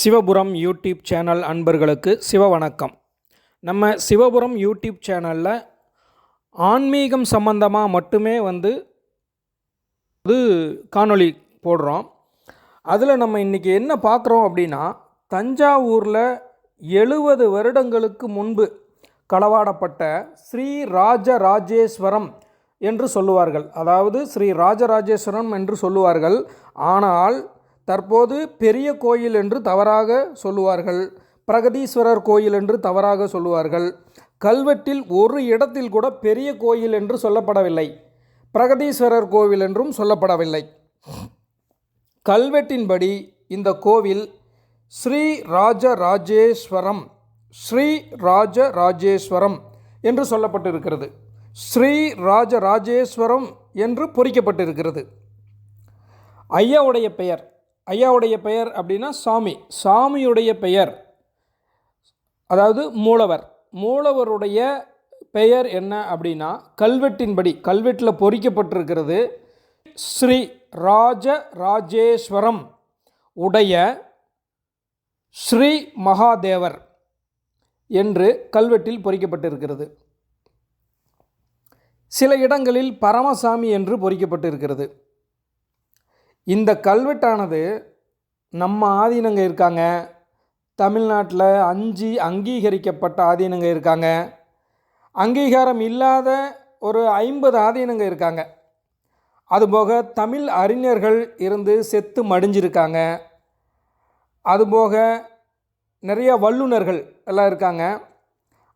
Sivapuram YouTube channel அன்பர்களுக்கு சிவ வணக்கம். நம்ம சிவபுரம் யூடியூப் சேனலில் ஆன்மீகம் சம்பந்தமாக மட்டுமே வந்து இது காணொளி போடுறோம். அதில் நம்ம இன்றைக்கி என்ன பார்க்குறோம் அப்படின்னா தஞ்சாவூரில் எழுபது வருடங்களுக்கு முன்பு களவாடப்பட்ட ஸ்ரீ ராஜராஜேஸ்வரம் என்று சொல்லுவார்கள். அதாவது ஸ்ரீ ராஜராஜேஸ்வரம் என்று சொல்லுவார்கள். ஆனால் தற்போது பெரிய கோயில் என்று தவறாக சொல்லுவார்கள் பிரகதீஸ்வரர் கோயில் என்று தவறாக சொல்லுவார்கள். கல்வெட்டில் ஒரு இடத்தில் கூட பெரிய கோயில் என்று சொல்லப்படவில்லை பிரகதீஸ்வரர் கோவில் என்றும் சொல்லப்படவில்லை. கல்வெட்டின்படி இந்த கோவில் ஸ்ரீ ராஜராஜேஸ்வரம் ஸ்ரீ ராஜராஜேஸ்வரம் என்று சொல்லப்பட்டிருக்கிறது. ஸ்ரீ ராஜராஜேஸ்வரம் என்று பொறிக்கப்பட்டிருக்கிறது. ஐயாவுடைய பெயர் ஐயாவுடைய பெயர் அப்படின்னா சாமி. சாமியுடைய பெயர் அதாவது மூலவர். மூலவருடைய பெயர் என்ன அப்படின்னா கல்வெட்டின்படி கல்வெட்டில் பொறிக்கப்பட்டிருக்கிறது ஸ்ரீ ராஜ ராஜேஸ்வரம் உடைய ஸ்ரீ மகாதேவர் என்று கல்வெட்டில் பொறிக்கப்பட்டிருக்கிறது. சில இடங்களில் பரமசாமி என்று பொறிக்கப்பட்டிருக்கிறது. இந்த கல்வெட்டானது நம்ம ஆதீனங்க இருக்காங்க. தமிழ்நாட்டில் அஞ்சு அங்கீகரிக்கப்பட்ட ஆதீனங்க இருக்காங்க. அங்கீகாரம் இல்லாத ஒரு ஐம்பது ஆதீனங்க இருக்காங்க. அதுபோக தமிழ் அறிஞர்கள் இருந்து செத்து மடிஞ்சிருக்காங்க. அதுபோக நிறைய வல்லுநர்கள் எல்லாம் இருக்காங்க.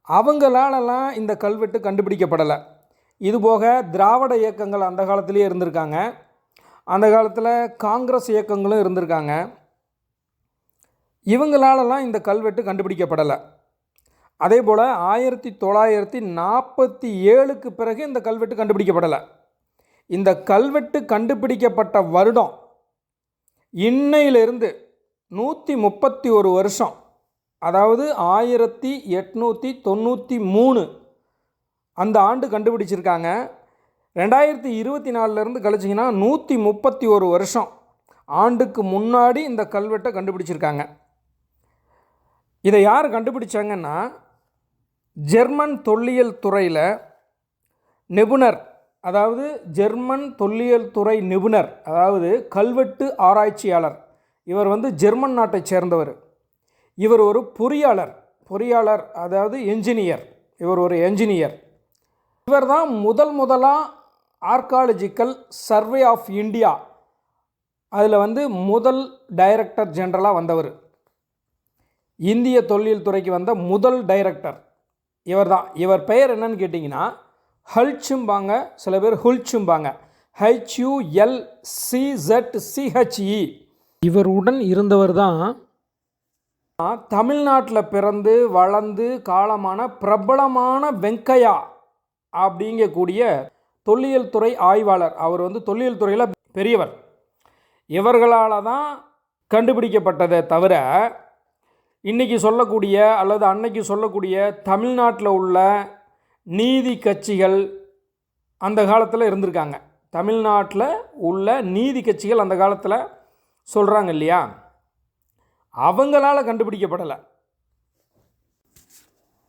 அவங்களாலலாம் இந்த கல்வெட்டு கண்டுபிடிக்கப்படலை. இதுபோக திராவிட இயக்கங்கள் அந்த காலத்திலே இருந்திருக்காங்க. அந்த காலத்தில் காங்கிரஸ் இயக்கங்களும் இருந்திருக்காங்க. இவங்களாலலாம் இந்த கல்வெட்டு கண்டுபிடிக்கப்படலை. அதே போல் ஆயிரத்தி தொள்ளாயிரத்தி நாற்பத்தி ஏழுக்கு பிறகு இந்த கல்வெட்டு கண்டுபிடிக்கப்படலை. இந்த கல்வெட்டு கண்டுபிடிக்கப்பட்ட வருடம் இன்னையிலிருந்து நூற்றி முப்பத்தி ஒரு வருஷம் அதாவது ஆயிரத்தி எட்நூற்றி தொண்ணூற்றி மூணு அந்த ஆண்டு கண்டுபிடிச்சிருக்காங்க. ரெண்டாயிரத்தி இருபத்தி நாலுலேருந்து கழிச்சிங்கன்னா நூற்றி முப்பத்தி ஒரு வருஷம் ஆண்டுக்கு முன்னாடி இந்த கல்வெட்டை கண்டுபிடிச்சிருக்காங்க. இதை யார் கண்டுபிடிச்சாங்கன்னா ஜெர்மன் தொல்லியல் துறையில் நிபுணர் அதாவது ஜெர்மன் தொல்லியல் துறை நிபுணர் அதாவது கல்வெட்டு ஆராய்ச்சியாளர். இவர் வந்து ஜெர்மன் நாட்டைச் சேர்ந்தவர். இவர் ஒரு பொறியாளர் பொறியாளர் அதாவது என்ஜினியர் இவர் ஒரு என்ஜினியர் இவர் தான் முதல் முதலாக ஆர்காலஜிக்கல் சர்வே ஆஃப் இந்தியா அதில் வந்து முதல் டைரக்டர் ஜென்ரலாக வந்தவர். இந்திய தொழில் துறைக்கு வந்த முதல் டைரக்டர் இவர் தான் இவர் பெயர் என்னன்னு கேட்டிங்கன்னா ஹல்ச்சும்பாங்க சில பேர் ஹுல்ச்சும்பாங்க ஹெச்யூஎல் சிசெட் சிஹெச்இ இவருடன் இருந்தவர் தான் தமிழ்நாட்டில் பிறந்து வளர்ந்து காலமான பிரபலமான வெங்கையா அப்படிங்கக்கூடிய தொல்லியல் துறை ஆய்வாளர். அவர் வந்து தொல்லியல் துறையில் பெரியவர். இவர்களால் தான் கண்டுபிடிக்கப்பட்டதை தவிர இன்றைக்கி சொல்லக்கூடிய அல்லது அன்னைக்கு சொல்லக்கூடிய தமிழ்நாட்டில் உள்ள நீதி கட்சிகள் அந்த காலத்தில் இருந்திருக்காங்க. தமிழ்நாட்டில் உள்ள நீதி கட்சிகள் அந்த காலத்தில் சொல்கிறாங்க இல்லையா? அவங்களால் கண்டுபிடிக்கப்படலை.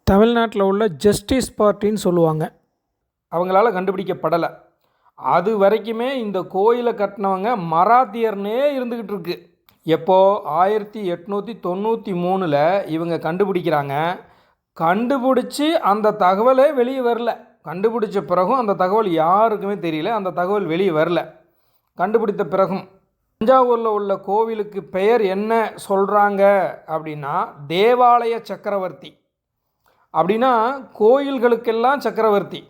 தமிழ்நாட்டில் உள்ள ஜஸ்டிஸ் பார்ட்டின்னு சொல்லுவாங்க. அவங்களால கண்டுபிடிக்கப்படலை. அது வரைக்குமே இந்த கோயிலை கட்டினவங்க மராத்தியர்னே இருந்துக்கிட்டு இருக்கு. எப்போ? ஆயிரத்தி எட்நூற்றி தொண்ணூற்றி மூணில் இவங்க கண்டுபிடிக்கிறாங்க. கண்டுபிடிச்சி அந்த தகவலே வெளியே வரல. கண்டுபிடிச்ச பிறகும் அந்த தகவல் யாருக்குமே தெரியல. அந்த தகவல் வெளியே வரல. கண்டுபிடித்த பிறகும். தஞ்சாவூரில் உள்ள கோவிலுக்கு பெயர் என்ன சொல்கிறாங்க அப்படின்னா தேவாலய சக்கரவர்த்தி. அப்படின்னா கோயில்களுக்கெல்லாம் சக்கரவர்த்தி.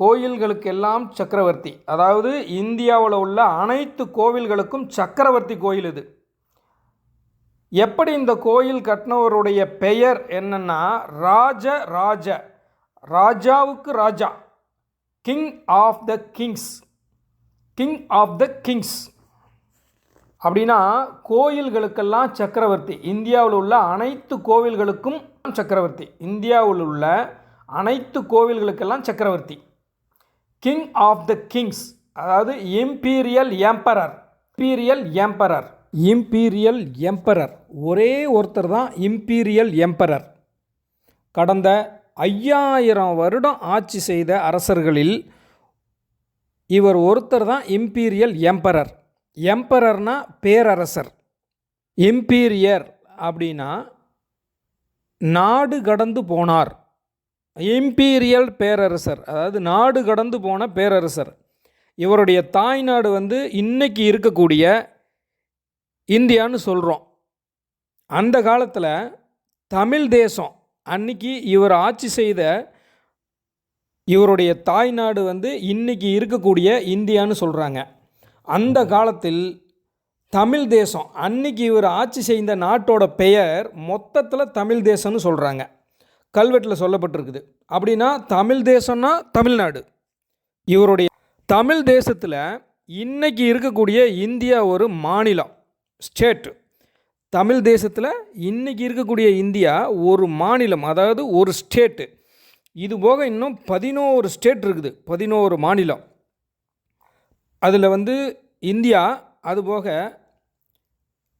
கோயில்களுக்கெல்லாம் சக்கரவர்த்தி. அதாவது இந்தியாவில் உள்ள அனைத்து கோவில்களுக்கும் சக்கரவர்த்தி கோயில் இது. எப்படி இந்த கோயில் கட்டினவருடைய பெயர் என்னன்னா ராஜ ராஜ. ராஜாவுக்கு ராஜா. King of the kings king of the kings அப்படின்னா கோயில்களுக்கெல்லாம் சக்கரவர்த்தி. இந்தியாவில் உள்ள அனைத்து கோவில்களுக்கும் சக்கரவர்த்தி. இந்தியாவில் உள்ள அனைத்து கோவில்களுக்கெல்லாம் சக்கரவர்த்தி. கிங் ஆஃப் த கிங்ஸ் அதாவது imperial emperor imperial emperor imperial emperor ஒரே ஒருத்தர் தான் இம்பீரியல் எம்பரர் கடந்த ஐயாயிரம் வருடம் ஆட்சி செய்த அரசர்களில் இவர் ஒருத்தர் தான் இம்பீரியல் எம்பரர் எம்பரர்னா பேரரசர். இம்பீரியர் அப்படின்னா நாடு கடந்து போனார். இம்பீரியல் பேரரசர் அதாவது நாடு கடந்து போன பேரரசர். இவருடைய தாய்நாடு வந்து இன்னைக்கு இருக்கக்கூடிய இந்தியான்னு சொல்கிறோம் அந்த காலத்தில் தமிழ் தேசம் அன்னைக்கு இவர் ஆட்சி செய்த இவருடைய தாய்நாடு வந்து இன்னைக்கு இருக்கக்கூடிய இந்தியான்னு சொல்கிறாங்க அந்த காலத்தில் தமிழ் தேசம் அன்னைக்கு இவர் ஆட்சி செய்த நாட்டோட பெயர் மொத்தத்தில் தமிழ் தேசம்னு சொல்கிறாங்க கல்வெட்டில் சொல்லப்பட்டிருக்குது. அப்படின்னா தமிழ் தேசம்னா தமிழ்நாடு. இவருடைய தமிழ் தேசத்தில் இன்னைக்கு இருக்கக்கூடிய இந்தியா ஒரு மாநிலம் ஸ்டேட் தமிழ் தேசத்தில் இன்றைக்கி இருக்கக்கூடிய இந்தியா ஒரு மாநிலம் அதாவது ஒரு ஸ்டேட்டு இது போக இன்னும் பதினோரு ஸ்டேட் இருக்குது பதினோரு மாநிலம். அதில் வந்து இந்தியா அதுபோக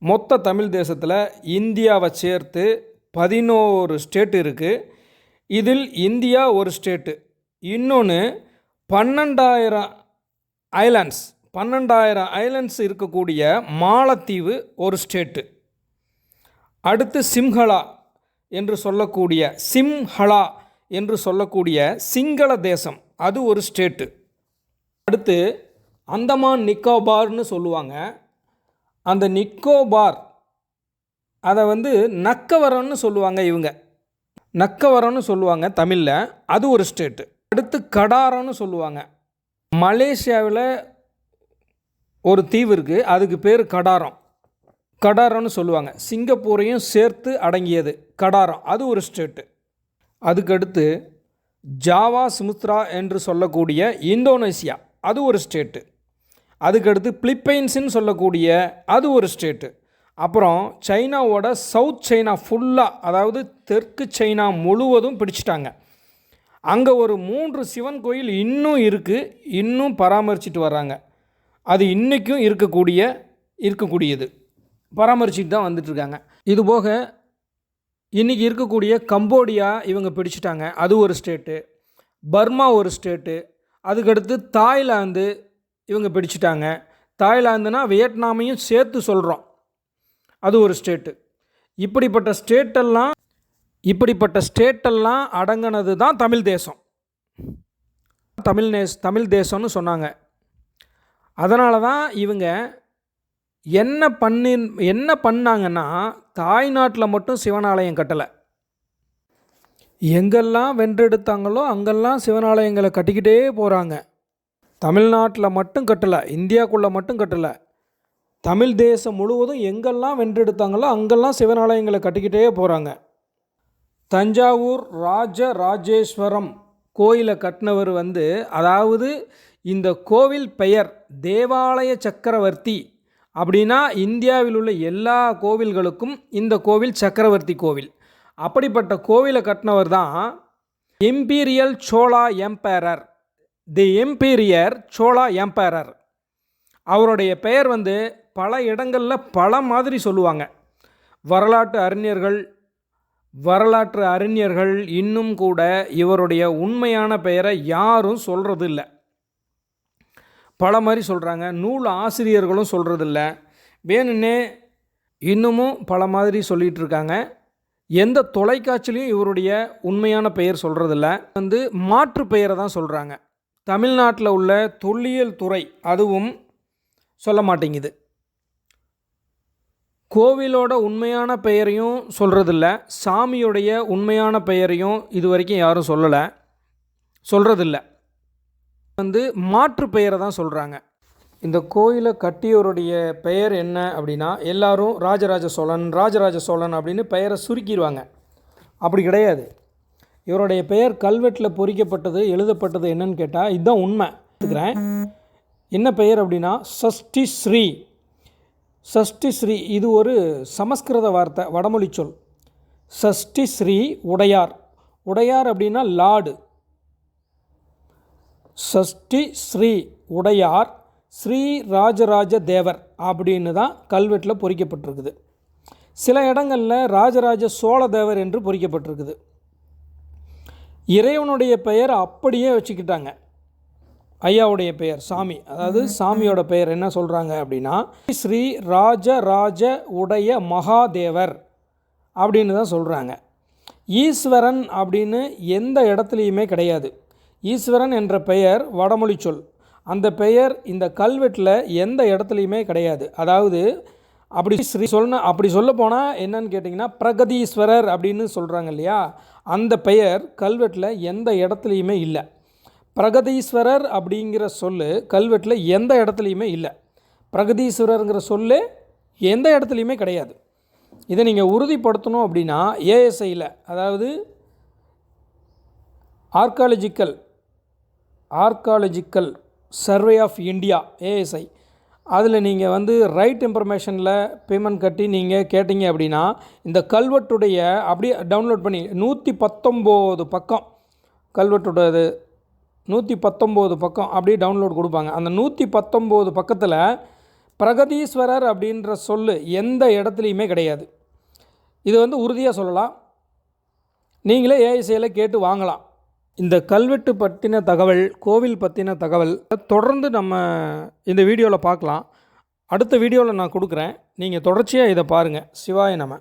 மொத்த தமிழ் தேசத்தில் இந்தியாவை சேர்த்து பதினோரு ஸ்டேட் இருக்குது இதில் இந்தியா ஒரு ஸ்டேட்டு. இன்னொன்று பன்னெண்டாயிரம் ஐலாண்ட்ஸ். பன்னெண்டாயிரம் ஐலண்ட்ஸ் இருக்கக்கூடிய மாலத்தீவு ஒரு ஸ்டேட்டு. அடுத்து சிம்ஹலா என்று சொல்லக்கூடிய சிம்ஹலா என்று சொல்லக்கூடிய சிங்கள தேசம். அது ஒரு ஸ்டேட்டு. அடுத்து அந்தமான் நிக்கோபார்னு சொல்லுவாங்க. அந்த நிக்கோபார் அதை வந்து நக்கவரம்னு சொல்லுவாங்க இவங்க. நக்கவரம்னு சொல்லுவாங்க தமிழில். அது ஒரு ஸ்டேட்டு. அடுத்து கடாரம்னு சொல்லுவாங்க. மலேசியாவில் ஒரு தீவு இருக்குது அதுக்கு பேர் கடாரம். கடாரம்னு சொல்லுவாங்க. சிங்கப்பூரையும் சேர்த்து அடங்கியது கடாரம். அது ஒரு ஸ்டேட்டு. அதுக்கடுத்து ஜாவா சுமுத்ரா என்று சொல்லக்கூடிய இந்தோனேசியா. அது ஒரு ஸ்டேட்டு. அதுக்கடுத்து பிலிப்பைன்ஸுன்னு சொல்லக்கூடிய அது ஒரு ஸ்டேட்டு. அப்புறம் சைனாவோட சவுத் சைனா ஃபுல்லாக அதாவது தெற்கு சைனா முழுவதும் பிடிச்சிட்டாங்க. அங்கே ஒரு மூன்று சிவன் கோயில் இன்னும் இருக்குது இன்னும் பராமரிச்சிட்டு வர்றாங்க. அது இன்றைக்கும் இருக்கக்கூடிய இருக்கக்கூடியது. பராமரிச்சுட்டு தான் வந்துட்டுருக்காங்க. இதுபோக இன்றைக்கி இருக்கக்கூடிய கம்போடியா இவங்க பிடிச்சிட்டாங்க. அது ஒரு ஸ்டேட்டு. பர்மா ஒரு ஸ்டேட்டு. அதுக்கடுத்து தாய்லாந்து இவங்க பிடிச்சிட்டாங்க. தாய்லாந்துனா வியட்நாமையும் சேர்த்து சொல்கிறோம் அது ஒரு ஸ்டேட்டு. இப்படிப்பட்ட ஸ்டேட்டெல்லாம் இப்படிப்பட்ட ஸ்டேட்டெல்லாம் அடங்கினது தான் தமிழ் தேசம். தமிழ் நேஸ் தமிழ் தேசம்னு சொன்னாங்க. அதனால தான் இவங்க என்ன பண்ணி என்ன பண்ணாங்கன்னா தாய்நாட்டில் மட்டும் சிவனாலயம் கட்டலை. எங்கெல்லாம் வென்றெடுத்தாங்களோ அங்கெல்லாம் சிவனாலயங்களை கட்டிக்கிட்டே போகிறாங்க தமிழ்நாட்டில் மட்டும் கட்டலை இந்தியாக்குள்ளே மட்டும் கட்டலை. தமிழ் தேசம் முழுவதும் எங்கெல்லாம் வென்றெடுத்தாங்களோ அங்கெல்லாம் சிவனாலயங்களை கட்டிக்கிட்டே போகிறாங்க தஞ்சாவூர் ராஜ ராஜேஸ்வரம் கோயிலை கட்டினவர் வந்து அதாவது இந்த கோவில் பெயர் தேவாலய சக்கரவர்த்தி அப்படின்னா இந்தியாவில் உள்ள எல்லா கோவில்களுக்கும் இந்த கோவில் சக்கரவர்த்தி கோவில். அப்படிப்பட்ட கோவிலை கட்டினவர் தான் imperial Chola emperor the imperial Chola emperor அவருடைய பெயர் வந்து பல இடங்களில் பல மாதிரி சொல்லுவாங்க. வரலாற்று அறிஞர்கள் வரலாற்று அறிஞர்கள் இன்னும் கூட இவருடைய உண்மையான பெயரை யாரும் சொல்கிறது இல்லை பல மாதிரி சொல்கிறாங்க நூல் ஆசிரியர்களும் சொல்கிறதில்ல வேணுன்னே இன்னமும் பல மாதிரி சொல்லிகிட்டு இருக்காங்க. எந்த தொலைக்காட்சிலையும் இவருடைய உண்மையான பெயர் சொல்கிறதில்ல வந்து மாற்று பெயரை தான் சொல்கிறாங்க தமிழ்நாட்டில் உள்ள தொல்லியல் துறை அதுவும் சொல்ல மாட்டேங்குது. கோவிலோட உண்மையான பெயரையும் சொல்கிறதில்ல சாமியுடைய உண்மையான பெயரையும் இது வரைக்கும் யாரும் சொல்லலை. சொல்கிறதில்ல வந்து மாற்று பெயரை தான் சொல்கிறாங்க இந்த கோயிலை கட்டியவருடைய பெயர் என்ன அப்படின்னா எல்லாரும் ராஜராஜ சோழன் ராஜராஜ சோழன் அப்படின்னு பெயரை சுருக்கிடுவாங்க. அப்படி கிடையாது. இவருடைய பெயர் கல்வெட்டில் பொறிக்கப்பட்டது எழுதப்பட்டது என்னன்னு கேட்டால் இதுதான் உண்மை. எடுத்துக்கிறேன். என்ன பெயர் அப்படின்னா சஷ்டி ஸ்ரீ. சஷ்டி ஸ்ரீ இது ஒரு சமஸ்கிருத வார்த்தை வடமொழி சொல். சஷ்டி ஸ்ரீ உடையார். உடையார் அப்படின்னா லார்டு. சஷ்டி ஸ்ரீ உடையார் ஸ்ரீ ராஜராஜ தேவர் அப்படின்னு தான் கல்வெட்டில் பொறிக்கப்பட்டிருக்குது. சில இடங்களில் ராஜராஜ சோழ தேவர் என்று பொறிக்கப்பட்டிருக்குது. இறைவனுடைய பெயர் அப்படியே வச்சுக்கிட்டாங்க. ஐயாவுடைய பெயர் சாமி. அதாவது சாமியோட பெயர் என்ன சொல்கிறாங்க அப்படின்னா ஸ்ரீ ராஜராஜ உடைய மகாதேவர் அப்படின்னு தான் சொல்கிறாங்க ஈஸ்வரன் அப்படின்னு எந்த இடத்துலையுமே கிடையாது. ஈஸ்வரன் என்ற பெயர் வடமொழி சொல். அந்த பெயர் இந்த கல்வெட்டில் எந்த இடத்துலையுமே கிடையாது. அதாவது அப்படி ஸ்ரீ சொன்ன அப்படி சொல்ல போனால் என்னன்னு கேட்டிங்கன்னா பிரகதீஸ்வரர் அப்படின்னு சொல்கிறாங்க இல்லையா? அந்த பெயர் கல்வெட்டில் எந்த இடத்துலையுமே இல்லை. பிரகதீஸ்வரர் அப்படிங்கிற சொல்லு கல்வெட்டில் எந்த இடத்துலையுமே இல்லை. பிரகதீஸ்வரருங்கிற சொல்லு எந்த இடத்துலையுமே கிடையாது. இதை நீங்கள் உறுதிப்படுத்தணும் அப்படின்னா ஏஎஸ்ஐயில் அதாவது archaeological archaeological survey of India ASI அதில் நீங்கள் வந்து ரைட் இன்ஃபர்மேஷனில் பேமெண்ட் கட்டி நீங்கள் கேட்டிங்க அப்படின்னா இந்த கல்வெட்டுடைய அப்படியே டவுன்லோட் பண்ணி நூற்றி பத்தொம்போது பக்கம் கல்வெட்டுடையது நூற்றி பத்தொம்போது பக்கம் அப்படியே டவுன்லோட் கொடுப்பாங்க. அந்த நூற்றி பத்தொம்போது பக்கத்தில் பிரகதீஸ்வரர் அப்படின்ற சொல்லு எந்த இடத்துலையுமே கிடையாது. இது வந்து உறுதியாக சொல்லலாம். நீங்களே ஏஐசியில் கேட்டு வாங்கலாம். இந்த கல்வெட்டு பற்றின தகவல் கோவில் பற்றின தகவல் தொடர்ந்து நம்ம இந்த வீடியோவில் பார்க்கலாம். அடுத்த வீடியோவில் நான் கொடுக்குறேன். நீங்கள் தொடர்ச்சியாக இதை பாருங்கள் சிவாய நம்ம